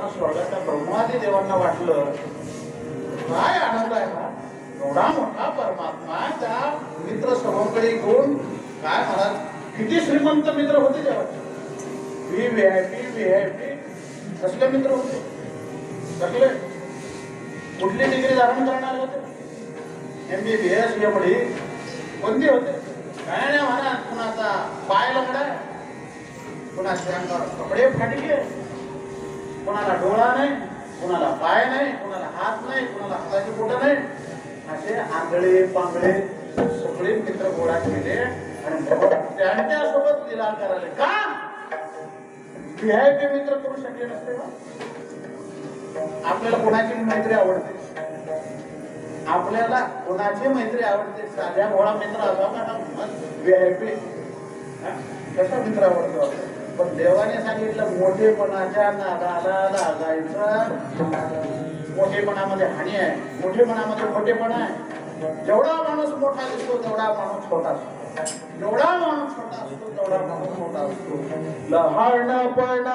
असताना स्वर्गाच्या ब्रह्मादी देवांना वाटलं काय आनंद आहे हा? एवढा मोठा परमात्मा त्या मित्र सभोकडे घेऊन काय महाराज किती श्रीमंत मित्र होते देवाचे? V V I P V I P कसले मित्र होते? सगळे कुठली डिग्री धारण करणारे होते? M B B S M D कोणते होते? काय नाही म्हणा कुणाचा पाय लंगडा कुणाचे अंगावर कपडे फाटके? कोणाला डोळा नाही कुणाला पाय नाही कुणाला हात नाही कुणाला हाताची बोट नाही. असे आंधळे पांगळे सगळे मित्र गोळा केले आणि त्यांच्यासोबत लिलाव करायला का? व्हीआयपी मित्र करू शकले नसते का? आपल्याला कोणाची मैत्री आवडते? आपल्याला कोणाची मैत्री आवडते? साध्या भोळा मित्र असावा का व्हीआयपी कसं मित्र आवडतो पण देवाने सांगितलं मोठेपणाच्या नादाला लागायचं. मोठेपणामध्ये हानी आहे मोठेपणामध्ये मोठेपणा आहे. जेवढा माणूस मोठा दिसतो तेवढा माणूस छोटा असतो जेवढा माणूस छोटा असतो तेवढा माणूस मोठा असतो लहानपणा